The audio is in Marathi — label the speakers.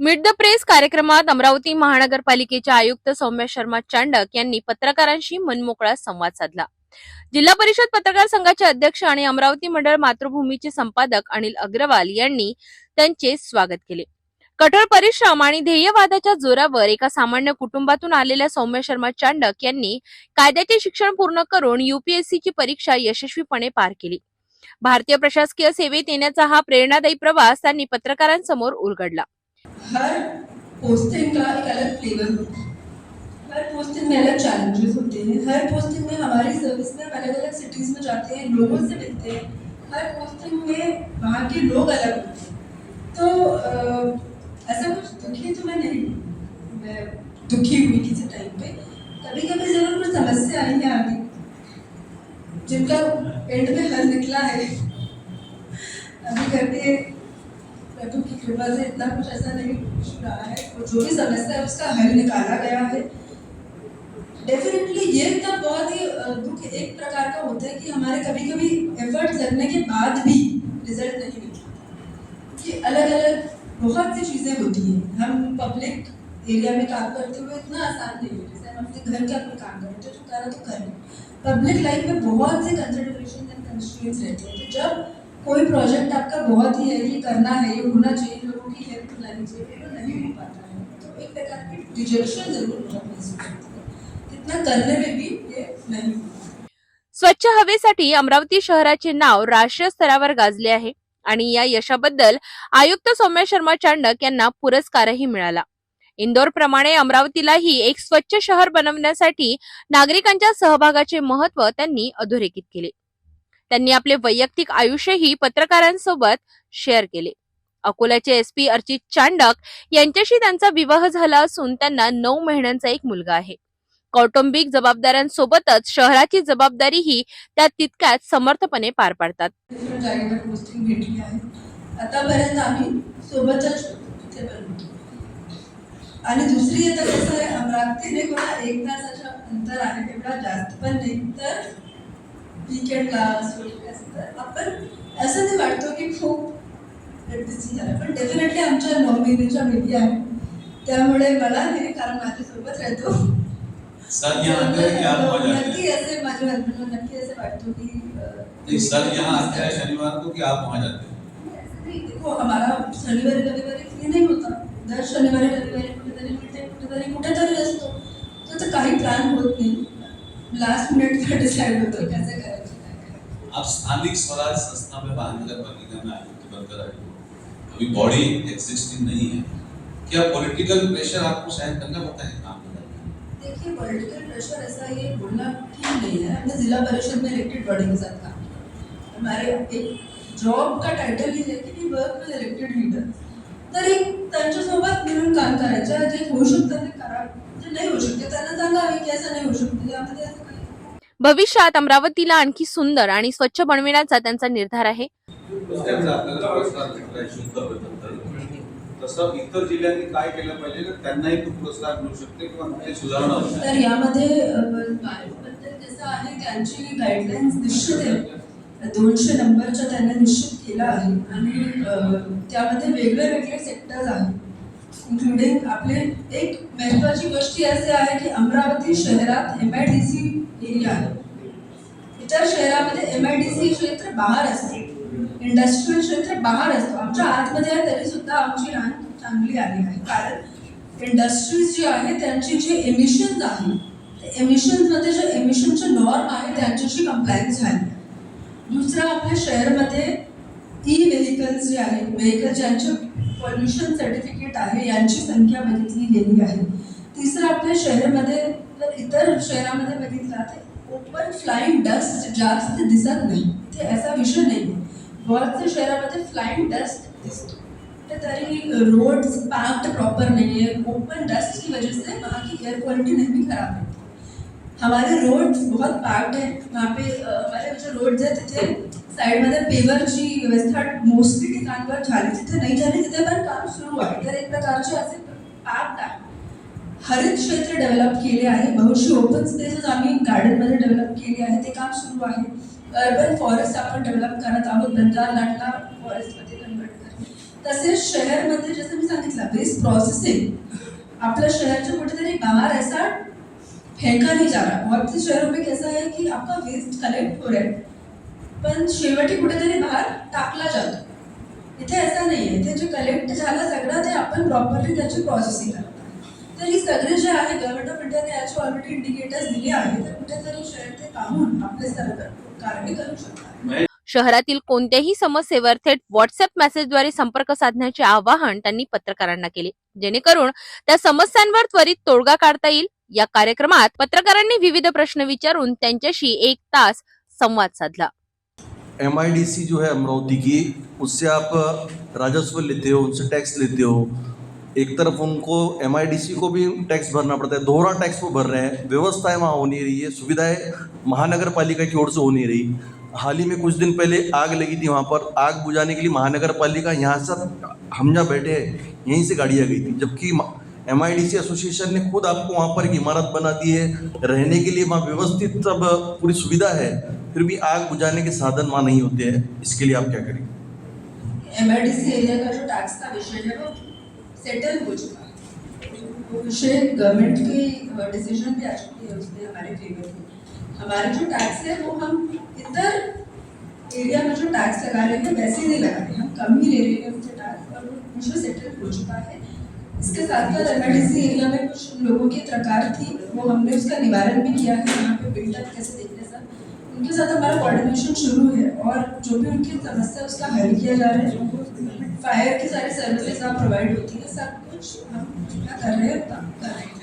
Speaker 1: मिड द प्रेस कार्यक्रमात अमरावती महानगरपालिकेच्या आयुक्त सौम्य शर्मा चांडक यांनी पत्रकारांशी मनमोकळा संवाद साधला. जिल्हा परिषद पत्रकार संघाचे अध्यक्ष आणि अमरावती मंडळ मातृभूमीचे संपादक अनिल अग्रवाल यांनी त्यांचे स्वागत केले. कठोर परिश्रम आणि ध्येयवादाच्या जोरावर एका सामान्य कुटुंबातून आलेल्या सौम्य शर्मा चांडक यांनी कायद्याचे शिक्षण पूर्ण करून युपीएससीची परीक्षा यशस्वीपणे पार केली. भारतीय प्रशासकीय सेवेत येण्याचा हा प्रेरणादायी प्रवास त्यांनी पत्रकारांसमोर उलगडला.
Speaker 2: हर पोस्टिंग का एक अलग फ्लेवर होता है। हर पोस्टिंग में अलग चैलेंजेस होते हैं। हर पोस्टिंग में हमारी सर्विस में अलग अलग सिटीज़ में जाते हैं लोगों से मिलते हैं। हर पोस्टिंग में वहाँ के लोग अलग होते हैं। तो अ, ऐसा कुछ दुखी तो मैं नहीं मैं दुखी हुई किसी टाइम पे। कभी कभी ज़रूर कुछ समस्या आई है आगे। जिनका एंड में हल निकला है। अभी करके प्रभु की कृपा से इतना कुछ ऐसा नहीं रहा है। और जो भी समस्या है, उसका हल निकाला गया है। डेफिनेटली ये तब बहुत ही दुख एक प्रकार का होता है कि हमारे कभी कभी एफर्ट लगने के बाद भी रिज़ल्ट नहीं मिलता। कि अलग अलग बहुत सी चीज़ें होती हैं। हम पब्लिक एरिया में काम करते हुए इतना आसान नहीं है। जैसे हम अपने घर का अपना काम करते हैं जो करा तो कर पब्लिक लाइफ में बहुत से कंसिडरेशन एंड कंस्ट्रेंट्स रहते हैं। तो जब कोई प्रोजेक्ट आपका बहुत ही है ये करना है ये होना चाहिए लोगों की हेल्प लानी चाहिए वो नहीं हो पाता है। तो एक प्रकार की रिजेक्शन जरूर महसूस होती है। इतना करने में भी ये नहीं
Speaker 1: स्वच्छ हवेसाठी अमरावती शहराचे नाव राष्ट्रीय स्तरावर गाजले आहे आणि या यशाबद्दल आयुक्त सौम्य शर्मा चांडक यांना पुरस्कारही मिळाला. इंदोर प्रमाणे अमरावतीलाही एक स्वच्छ शहर बनवण्यासाठी नागरिकांच्या सहभागाचे महत्त्व त्यांनी अधोरेखित केले. त्यांनी आपले वैयक्तिक आयुष्यही पत्रकारांसोबत शेअर केले. अकोल्याचे एसपी अर्चित चांडक यांच्याशी त्यांचा विवाह झाला असून त्यांना नऊ महिन्यांचा एक मुलगा आहे. कौटुंबिक जबाबदाऱ्यांसोबतच शहराची जबाबदारीही त्या तितक्याच समर्थपणे पार पाडतात.
Speaker 2: आतापर्यंत आम्ही सोबतच आणि दुसरी आता कसं आहे अमरावतीने कोणा एक तासाच्या अंतर आहे तेवढा जास्त पण नाही तर विकेंडला आपण असं नाही वाटतो की खूप बिझी झालं पण डेफिनेटली आमच्या नऊ महिन्याच्या बेबी आहे त्यामुळे मला नाही कारण माझ्यासोबत राहतो
Speaker 3: सर यहाँ आते हैं? कि आप
Speaker 2: नक्की
Speaker 3: हैं
Speaker 2: असे माझ्या हस्बंडला नक्की असे वाटतो की
Speaker 3: नहीं सर यहाँ आते हैं शनिवार को कि आप वहाँ जाते हैं?
Speaker 2: देखो हमारा शनिवारी रविवारी फ्री नाही होता। दर शनिवारी रविवारी कुठेतरी मिळते कुठेतरी कुठेतरी असतो तर ते काही प्लॅन होत नाही। लास्ट मिनिट डिसाइड होतं कसं.
Speaker 3: आप स्थानिक स्वराज संस्था में महानगर पालिका में आयुक्त बनकर हो। अभी बॉडी एग्जिस्टिंग नहीं है। क्या पॉलिटिकल प्रेशर आपको शायद करना पड़ता है काम?
Speaker 2: देखिए पॉलिटिकल प्रेशर ऐसा ये बोलना ठीक नहीं है। हमने जिला परिषद में इलेक्टेड बॉडी के साथ काम किया। हमारे एक जॉब का title he we work with elected leader तर एक त्यांच्यासोबत मिळून काम करायचं, जे होऊ शकतं ते करा, जे नाही होऊ शकते त्यांना सांगावे की
Speaker 1: भविष्यात अमरावतीला आणखी सुंदर आणि स्वच्छ बनविण्याचा त्यांचा निर्धार आहे.
Speaker 4: रस्त्याचं आपल्याला पुरस्कार भेटलाय शुद्ध हवेबद्दल तसं इतर जिल्ह्यांनी काय केलं पाहिजे तर त्यांनाही तो पुरस्कार मिळू शकते किंवा ते सुधारणा होऊ शकते.
Speaker 2: तर यामध्ये अ, भारतबद्दल जसं आहे त्यांची गाईडलाईन्स निश्चित आहे दोनशे नंबरच्या त्यांनी निश्चित केला आहे. आणि त्यामध्ये वेगळे वेगळे सेक्टर्स आहेत. इन्क्लुडिंग आपले एक महत्वाची गोष्टी असे आहे की अमरावती शहरात M I D C area आहे इतर शहरामध्ये एम आय डी सी क्षेत्र बाहेर असते. इंडस्ट्रियल क्षेत्र बाहेर असतो. आमच्या आतमध्ये आहे तरी सुद्धा आमची रान चांगली आली आहे कारण इंडस्ट्रीज जी आहे त्यांची जे एमिशन्स आहे ते एमिशन्समध्ये जे एमिशनचे नॉर्म आहे त्यांच्याशी कंप्लायन्स झाली. दुसरं आपल्या शहरमध्ये ई व्हेकल्स जे आहेत व्हेकल ज्यांचे पॉल्युशन सर्टिफिकेट आहे यांची संख्या बघितली गेली आहे. तिसरं आपल्या शहरामध्ये जर इतर शहरामध्ये बघितलं तर ओपन फ्लाईंग डस्ट जास्त दिसत नाही. ते असा विषय नाही से शहरामध्ये फ्लाइंग डस्ट दिसतो. तर तरी रोड्स पैक्ड प्रॉपर नहीं है ओपन डस्ट की वजह से वहाँ की एयर क्वालिटी नेहमी खराब रहती है हमारे रोड बहुत पैक्ड है. वहाँ पे हमारे जो रोड्स आहे तिथे साईडमध्ये पेवरची व्यवस्था मोस्टली ठिकाणवर झाली. तिथे नाही झाली, तिथे पण काम सुरू आहे. तर एक प्रकारचे असे पॅक्ड आहे. हरित क्षेत्र डेव्हलप केले आहे. बहुशी ओपन स्पेसेस आम्ही गार्डनमध्ये डेव्हलप केले आहे. ते काम सुरू आहे. अर्बन फॉरेस्ट आपण डेव्हलप करत आहोत. बंजारलाटला फॉरेस्टमध्ये कन्वर्ट करत तसेच शहरमध्ये जसं मी सांगितलं वेस्ट प्रोसेसिंग आपल्या शहरच्या कुठेतरी बाहर ऐसा फेंका नाही जा रहा बहुत से शहरों में कैसा है कि आपका वेस्ट कलेक्ट हो रहा है पण शेवटी कुठेतरी बाहेर टाकला जातो. इथे ऐसा नाही आहे इथे जे कलेक्ट झालं सगळं ते आपण प्रॉपरली त्याची प्रोसेसिंग करतो. ही सगळे जे आहे गव्हर्नमेंट ऑफ इंडियाने याचे ऑलरेडी इंडिकेटर्स दिले आहेत. तर कुठेतरी शहर ते पाहून आपले सरकार कारवाई करू शकतात.
Speaker 1: शहरातील कोणत्याही समस्येवर थेट व्हॉट्सअप मेसेजद्वारे संपर्क साधण्याचे आवाहन त्यांनी पत्रकारांना केले. जेणेकरून त्या समस्यांवर त्वरित तोडगा काढता येईल. या कार्यक्रमात पत्रकारांनी विविध प्रश्न विचारून त्यांच्याशी एक तास संवाद साधला.
Speaker 5: एम जो है अमरावती की उससे आप राजस्व लेते हो उनसे टैक्स लेते हो एक तरफ़ उनको एमआईडीसी को भी टैक्स भरना पड़ता है, दोहरा टैक्स वो भर रहे हैं। व्यवस्थाएँ वहाँ हो नहीं रही है, सुविधाएँ महानगर पालिका की ओर से हो नहीं रही। हाल ही में कुछ दिन पहले आग लगी थी वहाँ पर, आग बुझाने के लिए महानगर पालिका यहाँ से हम जहाँ बैठे हैं, यहीं से गाड़ियाँ गई थी, जबकि एमआईडीसी एसोसिएशन ने खुद आपको वहाँ पर एक इमारत बना दी है। रहने के लिए वहाँ व्यवस्थित सब पूरी सुविधा है, फिर भी आग बुझाने के साधन वहाँ नहीं होते हैं। इसके लिए आप क्या करेंगे?
Speaker 2: एमआरडीसी एरिया का जो टैक्स का विषय है वो सेटल हो चुका है। गवर्नमेंट की डिसीज़न भी आ चुकी है उसमें हमारे फेवर में हमारे जो टैक्स है, वो हम इधर एरिया में जो टैक्स लगा रहे हैं, वैसे नहीं लगा रहे हम कम ही ले रहे हैं उससे टैक्स और वो सेटल हो चुका है। इसके साथ साथ एमआरडीसी एरिया में कुछ लोगों की तकरार थी, वो हमने उसका निवारण भी किया है, यहाँ पे बिल्डअप कैसे देखने उनके साथ हमारा कोऑर्डिनेशन शुरू है और जो भी उनकी समस्या उसका हल किया जा रहा है। फायर की सारी सर्विसेज़ आप प्रोवाइड होती है, सब कुछ हम कर रहे हैं कर रहे हैं।